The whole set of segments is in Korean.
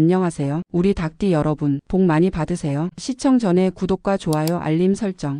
안녕하세요. 우리 닭띠 여러분, 복 많이 받으세요. 시청 전에 구독과 좋아요, 알림 설정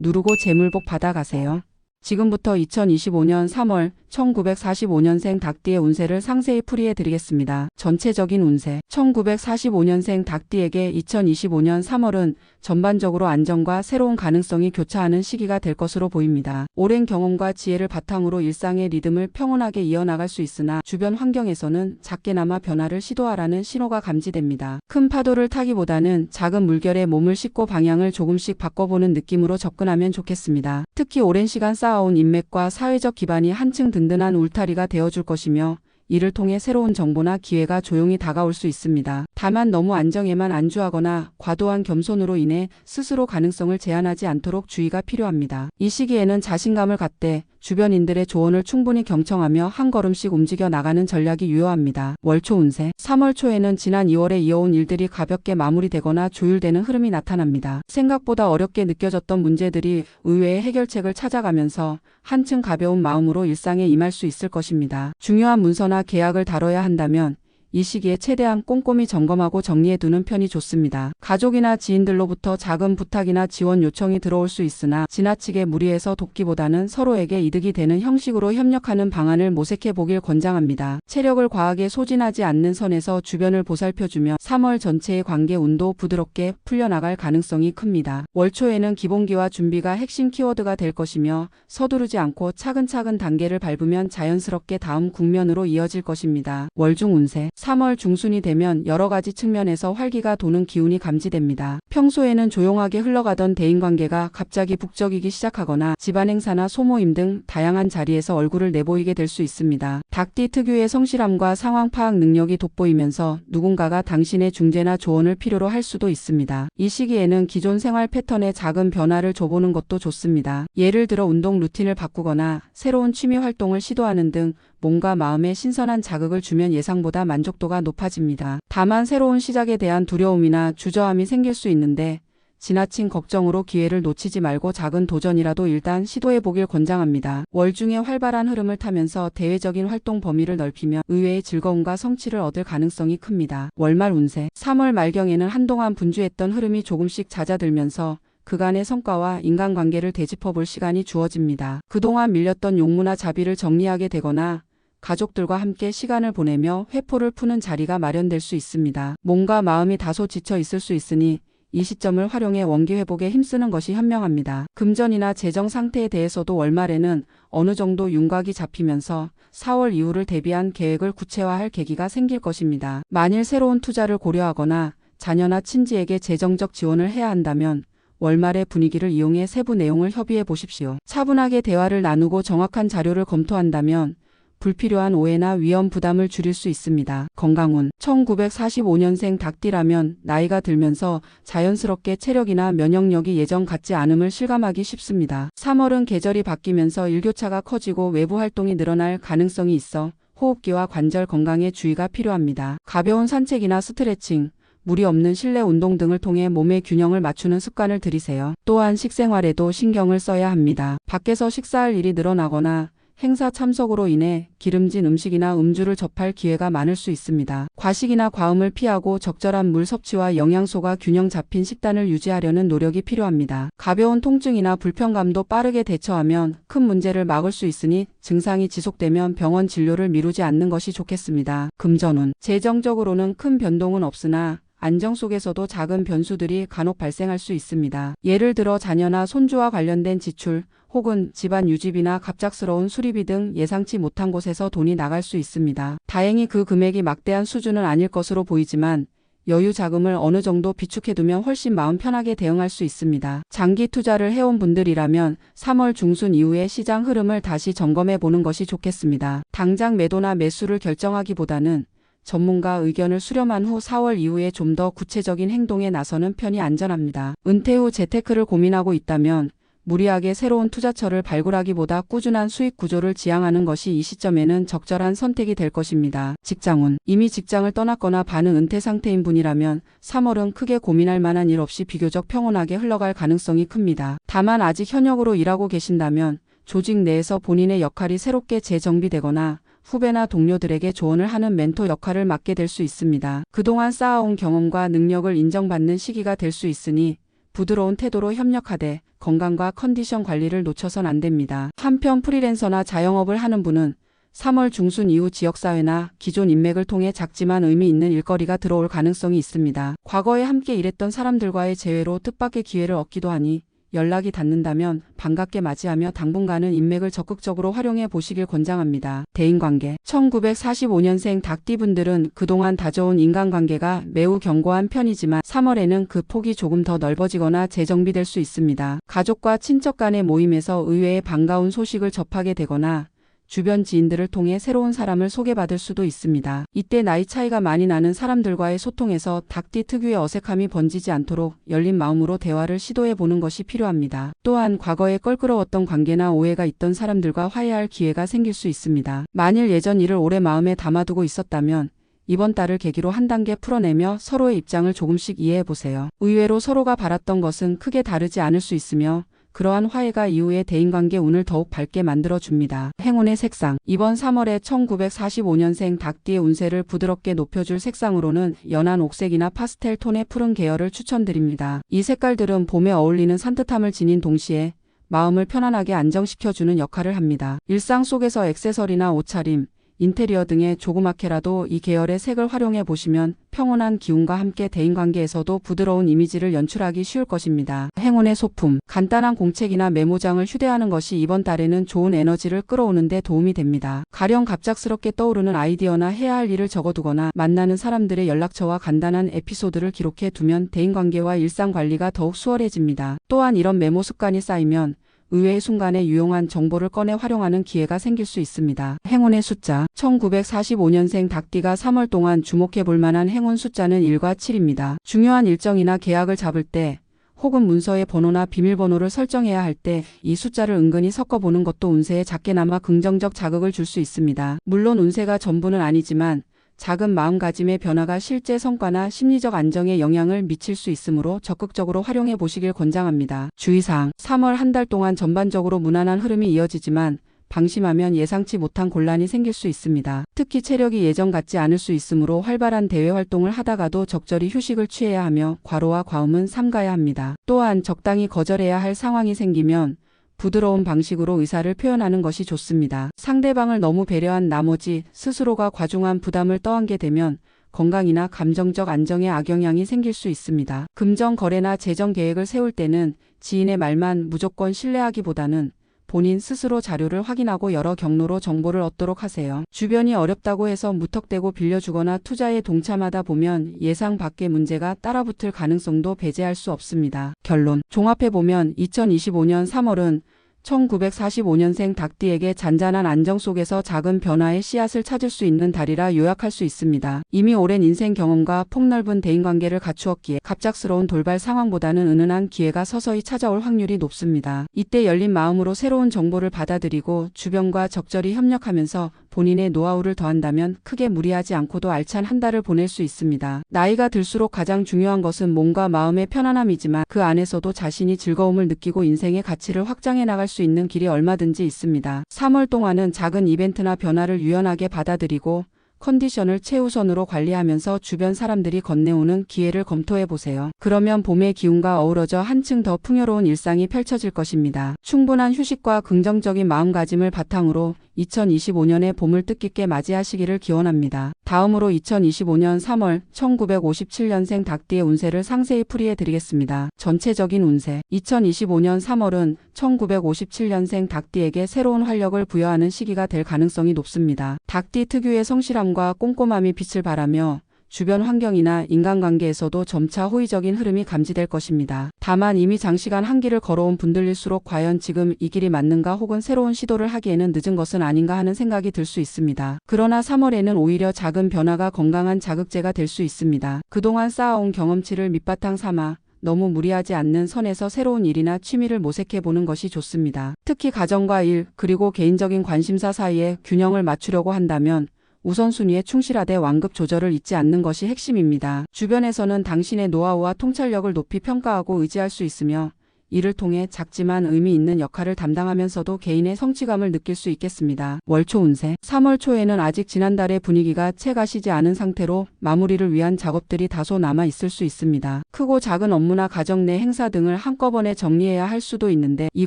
누르고 재물복 받아가세요. 지금부터 2025년 3월 1945년생 닭띠의 운세를 상세히 풀이해 드리겠습니다. 전체적인 운세 1945년생 닭띠에게 2025년 3월은 전반적으로 안정과 새로운 가능성이 교차하는 시기가 될 것으로 보입니다. 오랜 경험과 지혜를 바탕으로 일상의 리듬을 평온하게 이어나갈 수 있으나 주변 환경에서는 작게나마 변화를 시도하라는 신호가 감지됩니다. 큰 파도를 타기보다는 작은 물결에 몸을 싣고 방향을 조금씩 바꿔보는 느낌으로 접근하면 좋겠습니다. 특히 오랜 시간 쌓아온 인맥과 사회적 기반이 한층 든든한 울타리가 되어줄 것이며 이를 통해 새로운 정보나 기회가 조용히 다가올 수 있습니다. 다만 너무 안정에만 안주하거나 과도한 겸손으로 인해 스스로 가능성을 제한하지 않도록 주의가 필요합니다. 이 시기에는 자신감을 갖되 주변인들의 조언을 충분히 경청하며 한 걸음씩 움직여 나가는 전략이 유효합니다. 월초 운세 3월 초에는 지난 2월에 이어온 일들이 가볍게 마무리되거나 조율되는 흐름이 나타납니다. 생각보다 어렵게 느껴졌던 문제들이 의외의 해결책을 찾아가면서 한층 가벼운 마음으로 일상에 임할 수 있을 것입니다. 중요한 문서나 계약을 다뤄야 한다면 이 시기에 최대한 꼼꼼히 점검하고 정리해두는 편이 좋습니다. 가족이나 지인들로부터 작은 부탁이나 지원 요청이 들어올 수 있으나 지나치게 무리해서 돕기보다는 서로에게 이득이 되는 형식으로 협력하는 방안을 모색해 보길 권장합니다. 체력을 과하게 소진하지 않는 선에서 주변을 보살펴주며 3월 전체의 관계 운도 부드럽게 풀려나갈 가능성이 큽니다. 월 초에는 기본기와 준비가 핵심 키워드가 될 것이며 서두르지 않고 차근차근 단계를 밟으면 자연스럽게 다음 국면으로 이어질 것입니다. 월중 운세 3월 중순이 되면 여러 가지 측면에서 활기가 도는 기운이 감지됩니다. 평소에는 조용하게 흘러가던 대인관계가 갑자기 북적이기 시작하거나 집안 행사나 소모임 등 다양한 자리에서 얼굴을 내보이게 될 수 있습니다. 닭띠 특유의 성실함과 상황 파악 능력이 돋보이면서 누군가가 당신의 중재나 조언을 필요로 할 수도 있습니다. 이 시기에는 기존 생활 패턴에 작은 변화를 줘보는 것도 좋습니다. 예를 들어 운동 루틴을 바꾸거나 새로운 취미 활동을 시도하는 등 몸과 마음에 신선한 자극을 주면 예상보다 만족도가 높아집니다. 다만 새로운 시작에 대한 두려움이나 주저함이 생길 수 있는데 지나친 걱정으로 기회를 놓치지 말고 작은 도전이라도 일단 시도해 보길 권장합니다. 월중의 활발한 흐름을 타면서 대외적인 활동 범위를 넓히며 의외의 즐거움과 성취를 얻을 가능성이 큽니다. 월말 운세 3월 말경에는 한동안 분주했던 흐름이 조금씩 잦아들면서 그간의 성과와 인간관계를 되짚어 볼 시간이 주어집니다. 그동안 밀렸던 용무나 자비를 정리하게 되거나 가족들과 함께 시간을 보내며 회포를 푸는 자리가 마련될 수 있습니다. 몸과 마음이 다소 지쳐 있을 수 있으니 이 시점을 활용해 원기 회복에 힘쓰는 것이 현명합니다. 금전이나 재정 상태에 대해서도 월말에는 어느 정도 윤곽이 잡히면서 4월 이후를 대비한 계획을 구체화할 계기가 생길 것입니다. 만일 새로운 투자를 고려하거나 자녀나 친지에게 재정적 지원을 해야 한다면 월말의 분위기를 이용해 세부 내용을 협의해 보십시오. 차분하게 대화를 나누고 정확한 자료를 검토한다면 불필요한 오해나 위험 부담을 줄일 수 있습니다. 건강운 1945년생 닭띠라면 나이가 들면서 자연스럽게 체력이나 면역력이 예전 같지 않음을 실감하기 쉽습니다. 3월은 계절이 바뀌면서 일교차가 커지고 외부 활동이 늘어날 가능성이 있어 호흡기와 관절 건강에 주의가 필요합니다. 가벼운 산책이나 스트레칭, 무리 없는 실내 운동 등을 통해 몸의 균형을 맞추는 습관을 들이세요. 또한 식생활에도 신경을 써야 합니다. 밖에서 식사할 일이 늘어나거나 행사 참석으로 인해 기름진 음식이나 음주를 접할 기회가 많을 수 있습니다. 과식이나 과음을 피하고 적절한 물 섭취와 영양소가 균형 잡힌 식단을 유지하려는 노력이 필요합니다. 가벼운 통증이나 불편감도 빠르게 대처하면 큰 문제를 막을 수 있으니 증상이 지속되면 병원 진료를 미루지 않는 것이 좋겠습니다. 금전운 재정적으로는 큰 변동은 없으나 안정 속에서도 작은 변수들이 간혹 발생할 수 있습니다. 예를 들어 자녀나 손주와 관련된 지출, 혹은 집안 유지비나 갑작스러운 수리비 등 예상치 못한 곳에서 돈이 나갈 수 있습니다. 다행히 그 금액이 막대한 수준은 아닐 것으로 보이지만 여유 자금을 어느 정도 비축해두면 훨씬 마음 편하게 대응할 수 있습니다. 장기 투자를 해온 분들이라면 3월 중순 이후에 시장 흐름을 다시 점검해 보는 것이 좋겠습니다. 당장 매도나 매수를 결정하기보다는 전문가 의견을 수렴한 후 4월 이후에 좀 더 구체적인 행동에 나서는 편이 안전합니다. 은퇴 후 재테크를 고민하고 있다면 무리하게 새로운 투자처를 발굴하기보다 꾸준한 수익 구조를 지향하는 것이 이 시점에는 적절한 선택이 될 것입니다. 직장운 이미 직장을 떠났거나 반응 은퇴 상태인 분이라면 3월은 크게 고민할 만한 일 없이 비교적 평온하게 흘러갈 가능성이 큽니다. 다만 아직 현역으로 일하고 계신다면 조직 내에서 본인의 역할이 새롭게 재정비되거나 후배나 동료들에게 조언을 하는 멘토 역할을 맡게 될 수 있습니다. 그동안 쌓아온 경험과 능력을 인정받는 시기가 될 수 있으니 부드러운 태도로 협력하되 건강과 컨디션 관리를 놓쳐선 안 됩니다. 한편 프리랜서나 자영업을 하는 분은 3월 중순 이후 지역사회나 기존 인맥을 통해 작지만 의미 있는 일거리가 들어올 가능성이 있습니다. 과거에 함께 일했던 사람들과의 재회로 뜻밖의 기회를 얻기도 하니 연락이 닿는다면 반갑게 맞이하며 당분간은 인맥을 적극적으로 활용해 보시길 권장합니다. 대인관계 1945년생 닭띠분들은 그동안 다져온 인간관계가 매우 견고한 편이지만 3월에는 그 폭이 조금 더 넓어지거나 재정비될 수 있습니다. 가족과 친척 간의 모임에서 의외의 반가운 소식을 접하게 되거나 주변 지인들을 통해 새로운 사람을 소개받을 수도 있습니다. 이때 나이 차이가 많이 나는 사람들과의 소통에서 닭띠 특유의 어색함이 번지지 않도록 열린 마음으로 대화를 시도해 보는 것이 필요합니다. 또한 과거에 껄끄러웠던 관계나 오해가 있던 사람들과 화해할 기회가 생길 수 있습니다. 만일 예전 일을 오래 마음에 담아두고 있었다면 이번 달을 계기로 한 단계 풀어내며 서로의 입장을 조금씩 이해해 보세요. 의외로 서로가 바랐던 것은 크게 다르지 않을 수 있으며 그러한 화해가 이후의 대인관계 운을 더욱 밝게 만들어줍니다. 행운의 색상 이번 3월에 1945년생 닭띠의 운세를 부드럽게 높여줄 색상으로는 연한 옥색이나 파스텔 톤의 푸른 계열을 추천드립니다. 이 색깔들은 봄에 어울리는 산뜻함을 지닌 동시에 마음을 편안하게 안정시켜주는 역할을 합니다. 일상 속에서 액세서리나 옷차림, 인테리어 등의 조그맣게라도 이 계열의 색을 활용해 보시면 평온한 기운과 함께 대인관계에서도 부드러운 이미지를 연출하기 쉬울 것입니다. 행운의 소품 간단한 공책이나 메모장을 휴대하는 것이 이번 달에는 좋은 에너지를 끌어오는 데 도움이 됩니다. 가령 갑작스럽게 떠오르는 아이디어나 해야 할 일을 적어두거나 만나는 사람들의 연락처와 간단한 에피소드를 기록해 두면 대인관계와 일상관리가 더욱 수월해집니다. 또한 이런 메모 습관이 쌓이면 의외의 순간에 유용한 정보를 꺼내 활용하는 기회가 생길 수 있습니다. 행운의 숫자 1945년생 닭띠가 3월 동안 주목해 볼 만한 행운 숫자는 1과 7입니다. 중요한 일정이나 계약을 잡을 때 혹은 문서의 번호나 비밀번호를 설정해야 할 때 이 숫자를 은근히 섞어보는 것도 운세에 작게나마 긍정적 자극을 줄 수 있습니다. 물론 운세가 전부는 아니지만 작은 마음가짐의 변화가 실제 성과나 심리적 안정에 영향을 미칠 수 있으므로 적극적으로 활용해 보시길 권장합니다. 주의사항 3월 한 달 동안 전반적으로 무난한 흐름이 이어지지만 방심하면 예상치 못한 곤란이 생길 수 있습니다. 특히 체력이 예전 같지 않을 수 있으므로 활발한 대외 활동을 하다가도 적절히 휴식을 취해야 하며 과로와 과음은 삼가야 합니다. 또한 적당히 거절해야 할 상황이 생기면 부드러운 방식으로 의사를 표현하는 것이 좋습니다. 상대방을 너무 배려한 나머지 스스로가 과중한 부담을 떠안게 되면 건강이나 감정적 안정에 악영향이 생길 수 있습니다. 금전 거래나 재정 계획을 세울 때는 지인의 말만 무조건 신뢰하기보다는 본인 스스로 자료를 확인하고 여러 경로로 정보를 얻도록 하세요. 주변이 어렵다고 해서 무턱대고 빌려주거나 투자에 동참하다 보면 예상 밖의 문제가 따라붙을 가능성도 배제할 수 없습니다. 결론. 종합해보면 2025년 3월은 1945년생 닭띠에게 잔잔한 안정 속에서 작은 변화의 씨앗을 찾을 수 있는 달이라 요약할 수 있습니다. 이미 오랜 인생 경험과 폭넓은 대인관계를 갖추었기에 갑작스러운 돌발 상황보다는 은은한 기회가 서서히 찾아올 확률이 높습니다. 이때 열린 마음으로 새로운 정보를 받아들이고 주변과 적절히 협력하면서 본인의 노하우를 더한다면 크게 무리하지 않고도 알찬 한 달을 보낼 수 있습니다. 나이가 들수록 가장 중요한 것은 몸과 마음의 편안함이지만 그 안에서도 자신이 즐거움을 느끼고 인생의 가치를 확장해 나갈 수 있는 길이 얼마든지 있습니다. 3월 동안은 작은 이벤트나 변화를 유연하게 받아들이고 컨디션을 최우선으로 관리하면서 주변 사람들이 건네오는 기회를 검토해 보세요. 그러면 봄의 기운과 어우러져 한층 더 풍요로운 일상이 펼쳐질 것입니다. 충분한 휴식과 긍정적인 마음가짐을 바탕으로 2025년의 봄을 뜻깊게 맞이하시기를 기원합니다. 다음으로 2025년 3월 1957년생 닭띠의 운세를 상세히 풀이해 드리겠습니다. 전체적인 운세 2025년 3월은 1957년생 닭띠에게 새로운 활력을 부여하는 시기가 될 가능성이 높습니다. 닭띠 특유의 성실함과 꼼꼼함이 빛을 발하며 주변 환경이나 인간관계에서도 점차 호의적인 흐름이 감지될 것입니다. 다만 이미 장시간 한 길을 걸어온 분들일수록 과연 지금 이 길이 맞는가 혹은 새로운 시도를 하기에는 늦은 것은 아닌가 하는 생각이 들 수 있습니다. 그러나 3월에는 오히려 작은 변화가 건강한 자극제가 될 수 있습니다. 그동안 쌓아온 경험치를 밑바탕 삼아 너무 무리하지 않는 선에서 새로운 일이나 취미를 모색해 보는 것이 좋습니다. 특히 가정과 일, 그리고 개인적인 관심사 사이에 균형을 맞추려고 한다면 우선순위에 충실하되 완급 조절을 잊지 않는 것이 핵심입니다. 주변에서는 당신의 노하우와 통찰력을 높이 평가하고 의지할 수 있으며 이를 통해 작지만 의미 있는 역할을 담당하면서도 개인의 성취감을 느낄 수 있겠습니다. 월초 운세 3월 초에는 아직 지난달의 분위기가 채 가시지 않은 상태로 마무리를 위한 작업들이 다소 남아 있을 수 있습니다. 크고 작은 업무나 가정 내 행사 등을 한꺼번에 정리해야 할 수도 있는데 이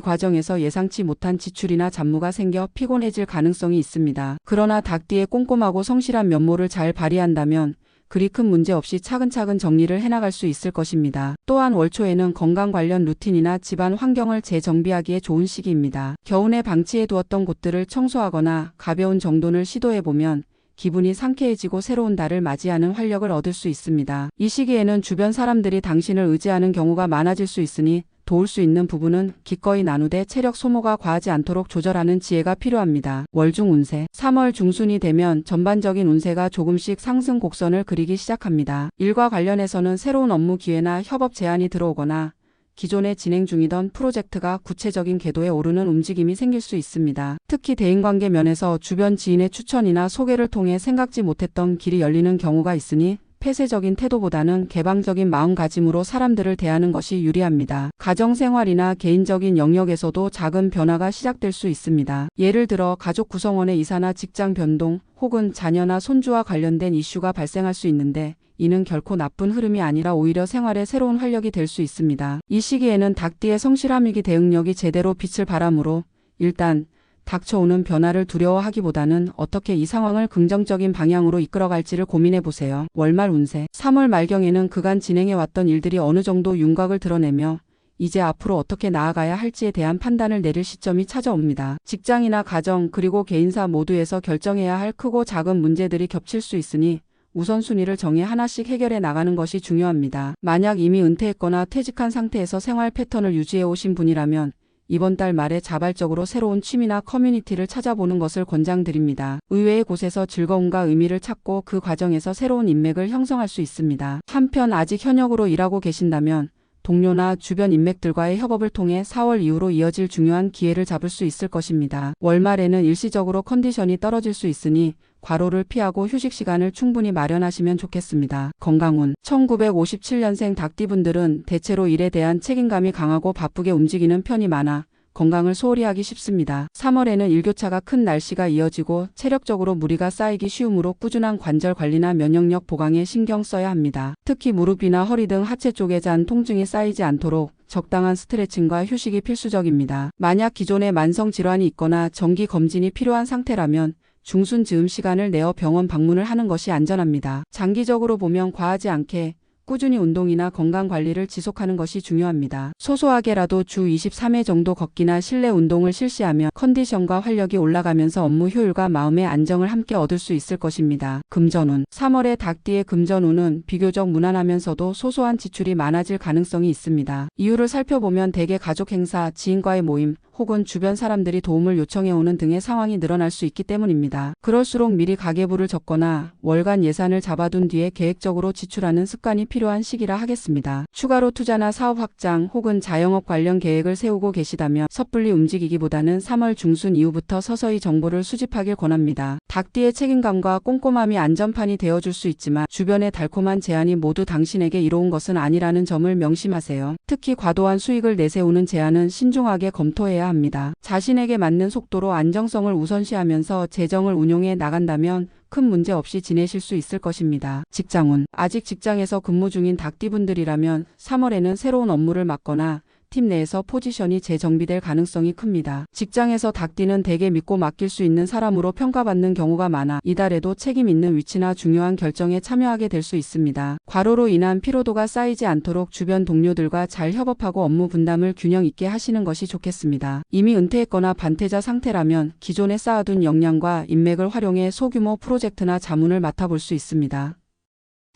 과정에서 예상치 못한 지출이나 잡무가 생겨 피곤해질 가능성이 있습니다. 그러나 닭띠의 꼼꼼하고 성실한 면모를 잘 발휘한다면 그리 큰 문제 없이 차근차근 정리를 해나갈 수 있을 것입니다. 또한 월 초에는 건강 관련 루틴이나 집안 환경을 재정비하기에 좋은 시기입니다. 겨우내 방치해 두었던 곳들을 청소하거나 가벼운 정돈을 시도해보면 기분이 상쾌해지고 새로운 달을 맞이하는 활력을 얻을 수 있습니다. 이 시기에는 주변 사람들이 당신을 의지하는 경우가 많아질 수 있으니 도울 수 있는 부분은 기꺼이 나누되 체력 소모가 과하지 않도록 조절하는 지혜가 필요합니다. 월중 운세 3월 중순이 되면 전반적인 운세가 조금씩 상승 곡선을 그리기 시작합니다. 일과 관련해서는 새로운 업무 기회나 협업 제안이 들어오거나 기존에 진행 중이던 프로젝트가 구체적인 궤도에 오르는 움직임이 생길 수 있습니다. 특히 대인관계 면에서 주변 지인의 추천이나 소개를 통해 생각지 못했던 길이 열리는 경우가 있으니 폐쇄적인 태도보다는 개방적인 마음가짐으로 사람들을 대하는 것이 유리합니다. 가정생활이나 개인적인 영역에서도 작은 변화가 시작될 수 있습니다. 예를 들어 가족 구성원의 이사나 직장 변동 혹은 자녀나 손주와 관련된 이슈가 발생할 수 있는데 이는 결코 나쁜 흐름이 아니라 오히려 생활의 새로운 활력이 될 수 있습니다. 이 시기에는 닭띠의 성실함이기 대응력이 제대로 빛을 발하므로 일단 닥쳐오는 변화를 두려워하기보다는 어떻게 이 상황을 긍정적인 방향으로 이끌어갈지를 고민해 보세요. 월말 운세 3월 말경에는 그간 진행해왔던 일들이 어느 정도 윤곽을 드러내며 이제 앞으로 어떻게 나아가야 할지에 대한 판단을 내릴 시점이 찾아옵니다. 직장이나 가정 그리고 개인사 모두에서 결정해야 할 크고 작은 문제들이 겹칠 수 있으니 우선순위를 정해 하나씩 해결해 나가는 것이 중요합니다. 만약 이미 은퇴했거나 퇴직한 상태에서 생활 패턴을 유지해 오신 분이라면 이번 달 말에 자발적으로 새로운 취미나 커뮤니티를 찾아보는 것을 권장드립니다. 의외의 곳에서 즐거움과 의미를 찾고 그 과정에서 새로운 인맥을 형성할 수 있습니다. 한편 아직 현역으로 일하고 계신다면 동료나 주변 인맥들과의 협업을 통해 4월 이후로 이어질 중요한 기회를 잡을 수 있을 것입니다. 월말에는 일시적으로 컨디션이 떨어질 수 있으니 과로를 피하고 휴식 시간을 충분히 마련하시면 좋겠습니다. 건강운 1957년생 닭띠분들은 대체로 일에 대한 책임감이 강하고 바쁘게 움직이는 편이 많아 건강을 소홀히 하기 쉽습니다. 3월에는 일교차가 큰 날씨가 이어지고 체력적으로 무리가 쌓이기 쉬우므로 꾸준한 관절 관리나 면역력 보강에 신경 써야 합니다. 특히 무릎이나 허리 등 하체 쪽에 잔 통증이 쌓이지 않도록 적당한 스트레칭과 휴식이 필수적입니다. 만약 기존에 만성 질환이 있거나 정기 검진이 필요한 상태라면 중순 즈음 시간을 내어 병원 방문을 하는 것이 안전합니다. 장기적으로 보면 과하지 않게 꾸준히 운동이나 건강 관리를 지속하는 것이 중요합니다. 소소하게라도 주 23회 정도 걷기나 실내 운동을 실시하면 컨디션과 활력이 올라가면서 업무 효율과 마음의 안정을 함께 얻을 수 있을 것입니다. 금전운 3월의 닭띠의 금전운은 비교적 무난하면서도 소소한 지출이 많아질 가능성이 있습니다. 이유를 살펴보면 대개 가족 행사, 지인과의 모임, 혹은 주변 사람들이 도움을 요청해오는 등의 상황이 늘어날 수 있기 때문입니다. 그럴수록 미리 가계부를 적거나 월간 예산을 잡아둔 뒤에 계획적으로 지출하는 습관이 필요한 시기라 하겠습니다. 추가로 투자나 사업 확장 혹은 자영업 관련 계획을 세우고 계시다면 섣불리 움직이기보다는 3월 중순 이후부터 서서히 정보를 수집하길 권합니다. 닭띠의 책임감과 꼼꼼함이 안전판이 되어줄 수 있지만 주변의 달콤한 제안이 모두 당신에게 이로운 것은 아니라는 점을 명심하세요. 특히 과도한 수익을 내세우는 제안은 신중하게 검토해야 합니다. 자신에게 맞는 속도로 안정성을 우선시하면서 재정을 운용해 나간다면 큰 문제 없이 지내실 수 있을 것입니다. 직장운 아직 직장에서 근무 중인 닭띠분들이라면 3월에는 새로운 업무를 맡거나 팀 내에서 포지션이 재정비될 가능성이 큽니다. 직장에서 닭띠는 대개 믿고 맡길 수 있는 사람으로 평가받는 경우가 많아 이달에도 책임 있는 위치나 중요한 결정에 참여하게 될 수 있습니다. 과로로 인한 피로도가 쌓이지 않도록 주변 동료들과 잘 협업하고 업무 분담을 균형 있게 하시는 것이 좋겠습니다. 이미 은퇴했거나 반퇴자 상태라면 기존에 쌓아둔 역량과 인맥을 활용해 소규모 프로젝트나 자문을 맡아볼 수 있습니다.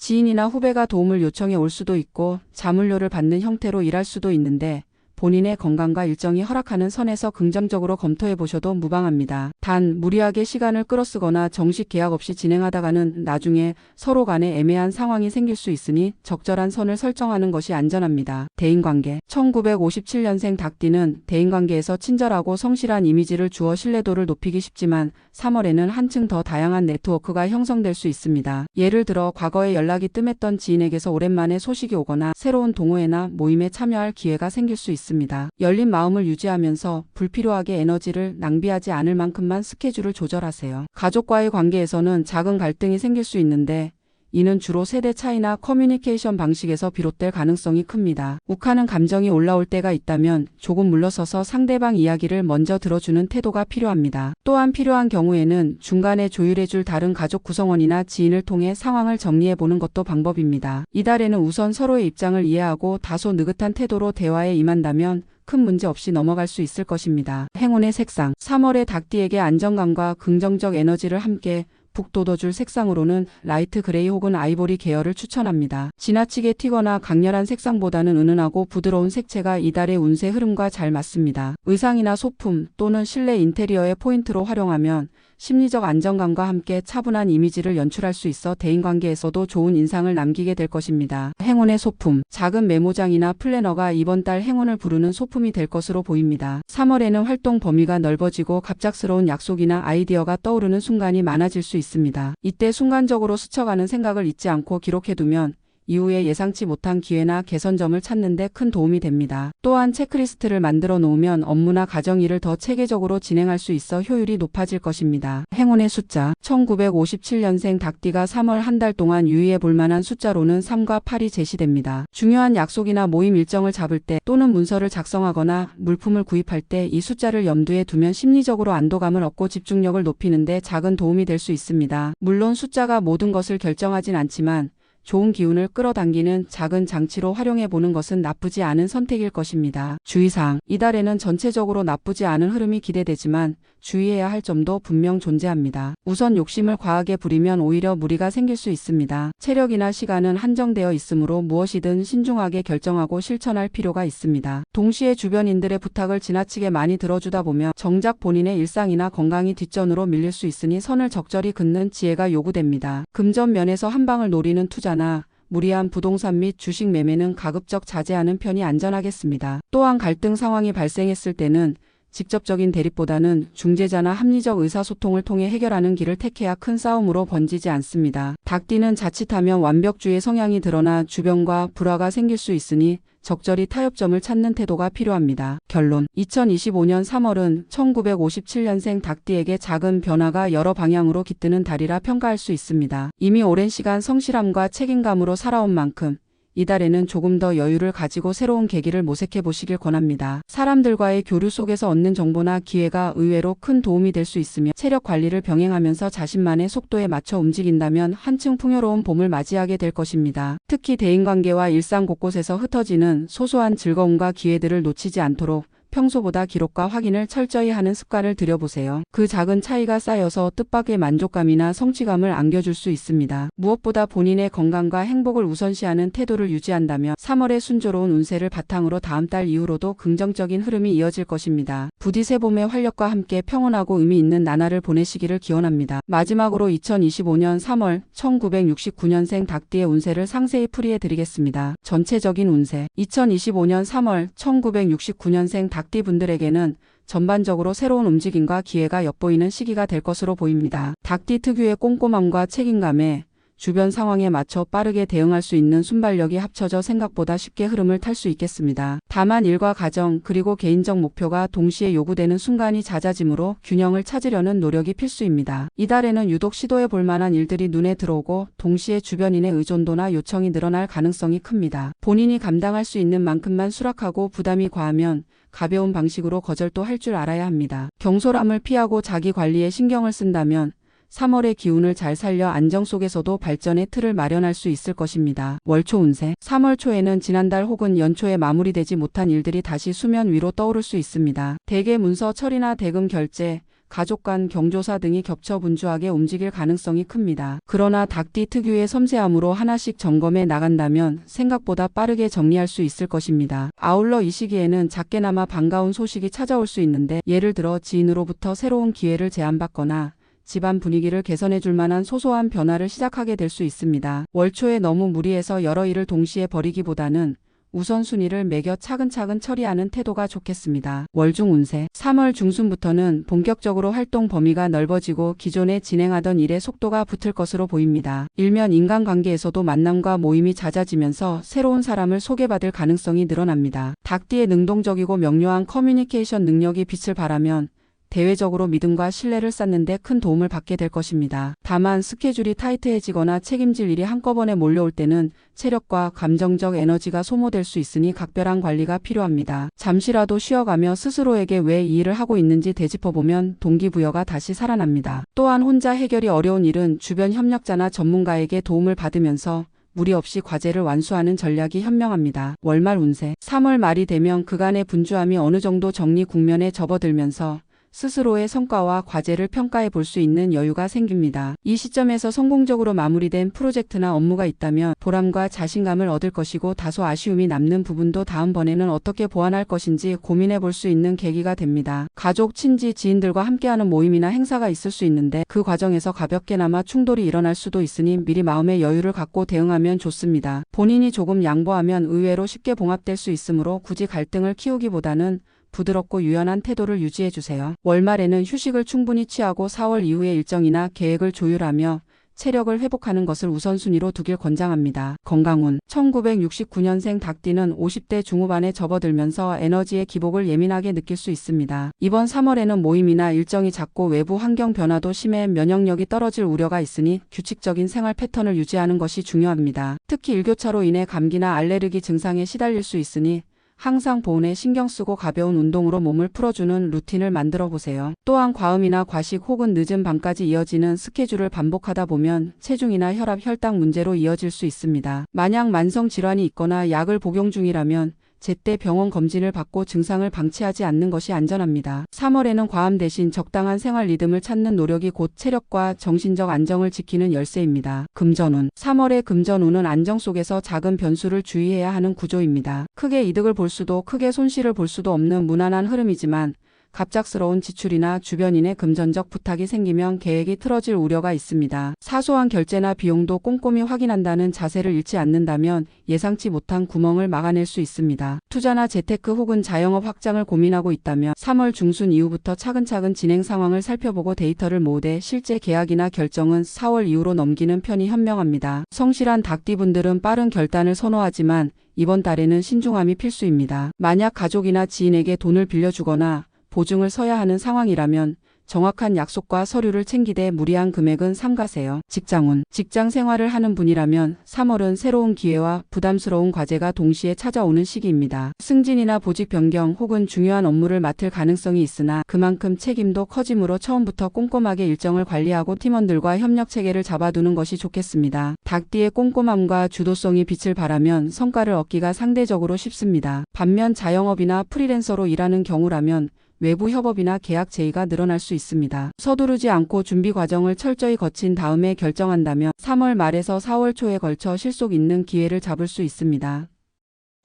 지인이나 후배가 도움을 요청해 올 수도 있고 자문료를 받는 형태로 일할 수도 있는데 본인의 건강과 일정이 허락하는 선에서 긍정적으로 검토해 보셔도 무방합니다. 단 무리하게 시간을 끌어쓰거나 정식 계약 없이 진행하다가는 나중에 서로 간에 애매한 상황이 생길 수 있으니 적절한 선을 설정하는 것이 안전합니다. 대인관계 1957년생 닭띠는 대인관계에서 친절하고 성실한 이미지를 주어 신뢰도를 높이기 쉽지만 3월에는 한층 더 다양한 네트워크가 형성될 수 있습니다. 예를 들어 과거에 연락이 뜸했던 지인에게서 오랜만에 소식이 오거나 새로운 동호회나 모임에 참여할 기회가 생길 수 있습니다. 있습니다. 열린 마음을 유지하면서 불필요하게 에너지를 낭비하지 않을 만큼만 스케줄을 조절하세요. 가족과의 관계에서는 작은 갈등이 생길 수 있는데 이는 주로 세대 차이나 커뮤니케이션 방식에서 비롯될 가능성이 큽니다. 욱하는 감정이 올라올 때가 있다면 조금 물러서서 상대방 이야기를 먼저 들어주는 태도가 필요합니다. 또한 필요한 경우에는 중간에 조율해줄 다른 가족 구성원이나 지인을 통해 상황을 정리해보는 것도 방법입니다. 이달에는 우선 서로의 입장을 이해하고 다소 느긋한 태도로 대화에 임한다면 큰 문제 없이 넘어갈 수 있을 것입니다. 행운의 색상 3월의 닭띠에게 안정감과 긍정적 에너지를 함께 북돋워줄 색상으로는 라이트 그레이 혹은 아이보리 계열을 추천합니다. 지나치게 튀거나 강렬한 색상보다는 은은하고 부드러운 색채가 이달의 운세 흐름과 잘 맞습니다. 의상이나 소품 또는 실내 인테리어의 포인트로 활용하면 심리적 안정감과 함께 차분한 이미지를 연출할 수 있어 대인관계에서도 좋은 인상을 남기게 될 것입니다. 행운의 소품 작은 메모장이나 플래너가 이번 달 행운을 부르는 소품이 될 것으로 보입니다. 3월에는 활동 범위가 넓어지고 갑작스러운 약속이나 아이디어가 떠오르는 순간이 많아질 수 있습니다. 이때 순간적으로 스쳐가는 생각을 잊지 않고 기록해두면 이후에 예상치 못한 기회나 개선점을 찾는 데 큰 도움이 됩니다. 또한 체크리스트를 만들어 놓으면 업무나 가정 일을 더 체계적으로 진행할 수 있어 효율이 높아질 것입니다. 행운의 숫자 1957년생 닭띠가 3월 한 달 동안 유의해 볼 만한 숫자로는 3과 8이 제시됩니다. 중요한 약속이나 모임 일정을 잡을 때 또는 문서를 작성하거나 물품을 구입할 때 이 숫자를 염두에 두면 심리적으로 안도감을 얻고 집중력을 높이는데 작은 도움이 될 수 있습니다. 물론 숫자가 모든 것을 결정하진 않지만 좋은 기운을 끌어당기는 작은 장치로 활용해 보는 것은 나쁘지 않은 선택일 것입니다. 주의사항. 이달에는 전체적으로 나쁘지 않은 흐름이 기대되지만 주의해야 할 점도 분명 존재합니다. 우선 욕심을 과하게 부리면 오히려 무리가 생길 수 있습니다. 체력이나 시간은 한정되어 있으므로 무엇이든 신중하게 결정하고 실천할 필요가 있습니다. 동시에 주변인들의 부탁을 지나치게 많이 들어주다 보면 정작 본인의 일상이나 건강이 뒷전으로 밀릴 수 있으니 선을 적절히 긋는 지혜가 요구됩니다. 금전 면에서 한 방을 노리는 투자 나 무리한 부동산 및 주식 매매는 가급적 자제하는 편이 안전하겠습니다. 또한 갈등 상황이 발생했을 때는 직접적인 대립보다는 중재자나 합리적 의사소통을 통해 해결하는 길을 택해야 큰 싸움으로 번지지 않습니다. 닭띠는 자칫하면 완벽주의 성향이 드러나 주변과 불화가 생길 수 있으니 적절히 타협점을 찾는 태도가 필요합니다. 결론 2025년 3월은 1957년생 닭띠에게 작은 변화가 여러 방향으로 깃드는 달이라 평가할 수 있습니다. 이미 오랜 시간 성실함과 책임감으로 살아온 만큼 이달에는 조금 더 여유를 가지고 새로운 계기를 모색해 보시길 권합니다. 사람들과의 교류 속에서 얻는 정보나 기회가 의외로 큰 도움이 될 수 있으며 체력 관리를 병행하면서 자신만의 속도에 맞춰 움직인다면 한층 풍요로운 봄을 맞이하게 될 것입니다. 특히 대인관계와 일상 곳곳에서 흩어지는 소소한 즐거움과 기회들을 놓치지 않도록 평소보다 기록과 확인을 철저히 하는 습관을 들여보세요. 그 작은 차이가 쌓여서 뜻밖의 만족감이나 성취감을 안겨줄 수 있습니다. 무엇보다 본인의 건강과 행복을 우선시하는 태도를 유지한다면 3월의 순조로운 운세를 바탕으로 다음 달 이후로도 긍정적인 흐름이 이어질 것입니다. 부디 새봄의 활력과 함께 평온하고 의미 있는 나날을 보내시기를 기원합니다. 마지막으로 2025년 3월 1969년생 닭띠의 운세를 상세히 풀이해 드리겠습니다. 전체적인 운세 2025년 3월 1969년생 닭띠 분들에게는 전반적으로 새로운 움직임과 기회가 엿보이는 시기가 될 것으로 보입니다. 닭띠 특유의 꼼꼼함과 책임감에 주변 상황에 맞춰 빠르게 대응할 수 있는 순발력이 합쳐져 생각보다 쉽게 흐름을 탈 수 있겠습니다. 다만 일과 가정 그리고 개인적 목표가 동시에 요구되는 순간이 잦아지므로 균형을 찾으려는 노력이 필수입니다. 이달에는 유독 시도해 볼 만한 일들이 눈에 들어오고 동시에 주변인의 의존도나 요청이 늘어날 가능성이 큽니다. 본인이 감당할 수 있는 만큼만 수락하고 부담이 과하면 가벼운 방식으로 거절도 할 줄 알아야 합니다. 경솔함을 피하고 자기 관리에 신경을 쓴다면 3월의 기운을 잘 살려 안정 속에서도 발전의 틀을 마련할 수 있을 것입니다. 월초 운세 3월 초에는 지난달 혹은 연초에 마무리되지 못한 일들이 다시 수면 위로 떠오를 수 있습니다. 대개 문서 처리나 대금 결제, 가족 간 경조사 등이 겹쳐 분주하게 움직일 가능성이 큽니다. 그러나 닭띠 특유의 섬세함으로 하나씩 점검해 나간다면 생각보다 빠르게 정리할 수 있을 것입니다. 아울러 이 시기에는 작게나마 반가운 소식이 찾아올 수 있는데 예를 들어 지인으로부터 새로운 기회를 제안받거나 집안 분위기를 개선해 줄 만한 소소한 변화를 시작하게 될 수 있습니다. 월초에 너무 무리해서 여러 일을 동시에 벌이기보다는 우선순위를 매겨 차근차근 처리하는 태도가 좋겠습니다. 월중 운세 3월 중순부터는 본격적으로 활동 범위가 넓어지고 기존에 진행하던 일의 속도가 붙을 것으로 보입니다. 일면 인간관계에서도 만남과 모임이 잦아지면서 새로운 사람을 소개받을 가능성이 늘어납니다. 닭띠의 능동적이고 명료한 커뮤니케이션 능력이 빛을 발하면 대외적으로 믿음과 신뢰를 쌓는데 큰 도움을 받게 될 것입니다. 다만 스케줄이 타이트해지거나 책임질 일이 한꺼번에 몰려올 때는 체력과 감정적 에너지가 소모될 수 있으니 각별한 관리가 필요합니다. 잠시라도 쉬어가며 스스로에게 왜 이 일을 하고 있는지 되짚어보면 동기부여가 다시 살아납니다. 또한 혼자 해결이 어려운 일은 주변 협력자나 전문가에게 도움을 받으면서 무리 없이 과제를 완수하는 전략이 현명합니다. 월말 운세 3월 말이 되면 그간의 분주함이 어느 정도 정리 국면에 접어들면서 스스로의 성과와 과제를 평가해 볼 수 있는 여유가 생깁니다. 이 시점에서 성공적으로 마무리된 프로젝트나 업무가 있다면 보람과 자신감을 얻을 것이고 다소 아쉬움이 남는 부분도 다음번에는 어떻게 보완할 것인지 고민해 볼 수 있는 계기가 됩니다. 가족, 친지, 지인들과 함께하는 모임이나 행사가 있을 수 있는데 그 과정에서 가볍게나마 충돌이 일어날 수도 있으니 미리 마음의 여유를 갖고 대응하면 좋습니다. 본인이 조금 양보하면 의외로 쉽게 봉합될 수 있으므로 굳이 갈등을 키우기보다는 부드럽고 유연한 태도를 유지해 주세요. 월말에는 휴식을 충분히 취하고 4월 이후의 일정이나 계획을 조율하며 체력을 회복하는 것을 우선순위로 두길 권장합니다. 건강운 1969년생 닭띠는 50대 중후반에 접어들면서 에너지의 기복을 예민하게 느낄 수 있습니다. 이번 3월에는 모임이나 일정이 잦고 외부 환경 변화도 심해 면역력이 떨어질 우려가 있으니 규칙적인 생활 패턴을 유지하는 것이 중요합니다. 특히 일교차로 인해 감기나 알레르기 증상에 시달릴 수 있으니 항상 보온에 신경 쓰고 가벼운 운동으로 몸을 풀어주는 루틴을 만들어 보세요. 또한 과음이나 과식 혹은 늦은 밤까지 이어지는 스케줄을 반복하다 보면 체중이나 혈압, 혈당 문제로 이어질 수 있습니다. 만약 만성 질환이 있거나 약을 복용 중이라면 제때 병원 검진을 받고 증상을 방치하지 않는 것이 안전합니다. 3월에는 과음 대신 적당한 생활 리듬을 찾는 노력이 곧 체력과 정신적 안정을 지키는 열쇠입니다. 금전운 3월의 금전운은 안정 속에서 작은 변수를 주의해야 하는 구조입니다. 크게 이득을 볼 수도 크게 손실을 볼 수도 없는 무난한 흐름이지만 갑작스러운 지출이나 주변인의 금전적 부탁이 생기면 계획이 틀어질 우려가 있습니다. 사소한 결제나 비용도 꼼꼼히 확인한다는 자세를 잃지 않는다면 예상치 못한 구멍을 막아낼 수 있습니다. 투자나 재테크 혹은 자영업 확장을 고민하고 있다면 3월 중순 이후부터 차근차근 진행 상황을 살펴보고 데이터를 모으되 실제 계약이나 결정은 4월 이후로 넘기는 편이 현명합니다. 성실한 닭띠분들은 빠른 결단을 선호하지만 이번 달에는 신중함이 필수입니다. 만약 가족이나 지인에게 돈을 빌려주거나 보증을 서야 하는 상황이라면 정확한 약속과 서류를 챙기되 무리한 금액은 삼가세요. 직장운. 직장 생활을 하는 분이라면 3월은 새로운 기회와 부담스러운 과제가 동시에 찾아오는 시기입니다. 승진이나 보직 변경 혹은 중요한 업무를 맡을 가능성이 있으나 그만큼 책임도 커지므로 처음부터 꼼꼼하게 일정을 관리하고 팀원들과 협력 체계를 잡아두는 것이 좋겠습니다. 닭띠의 꼼꼼함과 주도성이 빛을 발하면 성과를 얻기가 상대적으로 쉽습니다. 반면 자영업이나 프리랜서로 일하는 경우라면 외부 협업이나 계약 제의가 늘어날 수 있습니다. 서두르지 않고 준비 과정을 철저히 거친 다음에 결정한다면 3월 말에서 4월 초에 걸쳐 실속 있는 기회를 잡을 수 있습니다.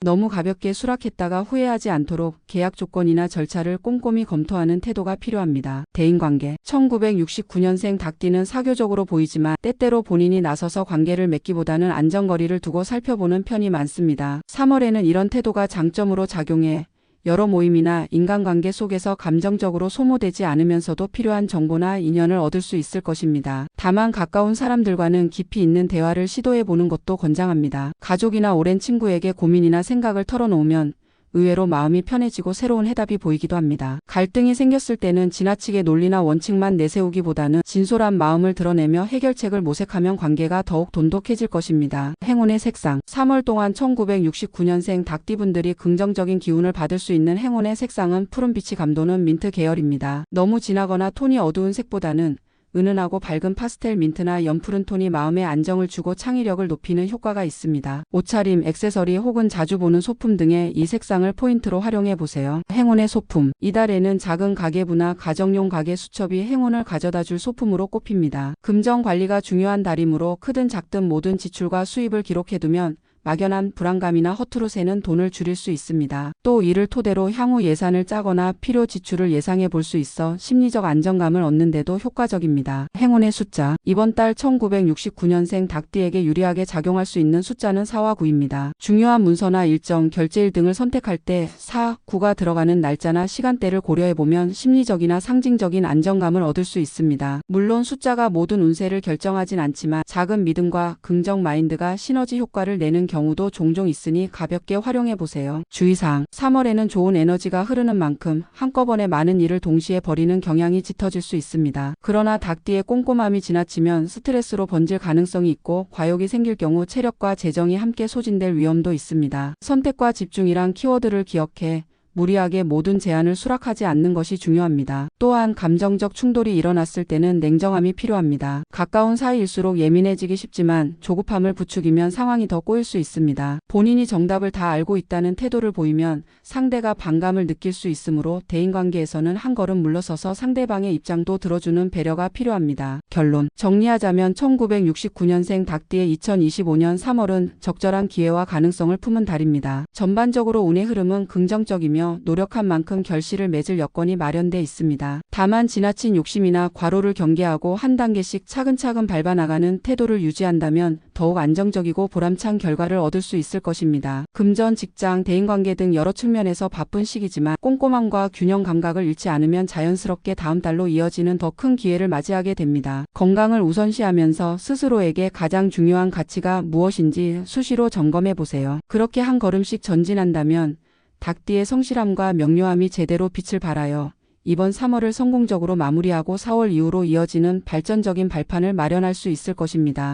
너무 가볍게 수락했다가 후회하지 않도록 계약 조건이나 절차를 꼼꼼히 검토하는 태도가 필요합니다. 대인관계 1969년생 닭띠는 사교적으로 보이지만 때때로 본인이 나서서 관계를 맺기보다는 안전거리를 두고 살펴보는 편이 많습니다. 3월에는 이런 태도가 장점으로 작용해 여러 모임이나 인간관계 속에서 감정적으로 소모되지 않으면서도 필요한 정보나 인연을 얻을 수 있을 것입니다. 다만 가까운 사람들과는 깊이 있는 대화를 시도해 보는 것도 권장합니다. 가족이나 오랜 친구에게 고민이나 생각을 털어놓으면 의외로 마음이 편해지고 새로운 해답이 보이기도 합니다. 갈등이 생겼을 때는 지나치게 논리나 원칙만 내세우기보다는 진솔한 마음을 드러내며 해결책을 모색하면 관계가 더욱 돈독해질 것입니다. 행운의 색상 3월 동안 1969년생 닭띠분들이 긍정적인 기운을 받을 수 있는 행운의 색상은 푸른빛이 감도는 민트 계열입니다. 너무 진하거나 톤이 어두운 색보다는 은은하고 밝은 파스텔 민트나 연푸른 톤이 마음의 안정을 주고 창의력을 높이는 효과가 있습니다. 옷차림, 액세서리 혹은 자주 보는 소품 등의 이 색상을 포인트로 활용해 보세요. 행운의 소품. 이달에는 작은 가계부나 가정용 가계 수첩이 행운을 가져다 줄 소품으로 꼽힙니다. 금전 관리가 중요한 달이므로 크든 작든 모든 지출과 수입을 기록해두면 막연한 불안감이나 허투루 새는 돈을 줄일 수 있습니다. 또 이를 토대로 향후 예산을 짜거나 필요 지출을 예상해 볼 수 있어 심리적 안정감을 얻는데도 효과적입니다. 행운의 숫자 이번 달 1969년생 닭띠에게 유리하게 작용할 수 있는 숫자는 4와 9입니다. 중요한 문서나 일정, 결제일 등을 선택할 때 4, 9가 들어가는 날짜나 시간대를 고려해 보면 심리적이나 상징적인 안정감을 얻을 수 있습니다. 물론 숫자가 모든 운세를 결정하진 않지만 작은 믿음과 긍정 마인드가 시너지 효과를 내는 경우도 종종 있으니 가볍게 활용해 보세요. 주의사항 3월에는 좋은 에너지가 흐르는 만큼 한꺼번에 많은 일을 동시에 벌이는 경향이 짙어질 수 있습니다. 그러나 닭띠의 꼼꼼함이 지나치면 스트레스로 번질 가능성이 있고 과욕이 생길 경우 체력과 재정이 함께 소진될 위험도 있습니다. 선택과 집중이란 키워드를 기억해 무리하게 모든 제안을 수락하지 않는 것이 중요합니다. 또한 감정적 충돌이 일어났을 때는 냉정함이 필요합니다. 가까운 사이일수록 예민해지기 쉽지만 조급함을 부추기면 상황이 더 꼬일 수 있습니다. 본인이 정답을 다 알고 있다는 태도를 보이면 상대가 반감을 느낄 수 있으므로 대인관계에서는 한 걸음 물러서서 상대방의 입장도 들어주는 배려가 필요합니다. 결론 정리하자면 1969년생 닭띠의 2025년 3월은 적절한 기회와 가능성을 품은 달입니다. 전반적으로 운의 흐름은 긍정적이 며 노력한 만큼 결실을 맺을 여건이 마련돼 있습니다. 다만 지나친 욕심이나 과로를 경계하고 한 단계씩 차근차근 밟아나가는 태도를 유지한다면 더욱 안정적이고 보람찬 결과를 얻을 수 있을 것입니다. 금전, 직장, 대인관계 등 여러 측면에서 바쁜 시기지만 꼼꼼함과 균형 감각을 잃지 않으면 자연스럽게 다음 달로 이어지는 더 큰 기회를 맞이하게 됩니다. 건강을 우선시하면서 스스로에게 가장 중요한 가치가 무엇인지 수시로 점검해 보세요. 그렇게 한 걸음씩 전진한다면 닭띠의 성실함과 명료함이 제대로 빛을 발하여 이번 3월을 성공적으로 마무리하고 4월 이후로 이어지는 발전적인 발판을 마련할 수 있을 것입니다.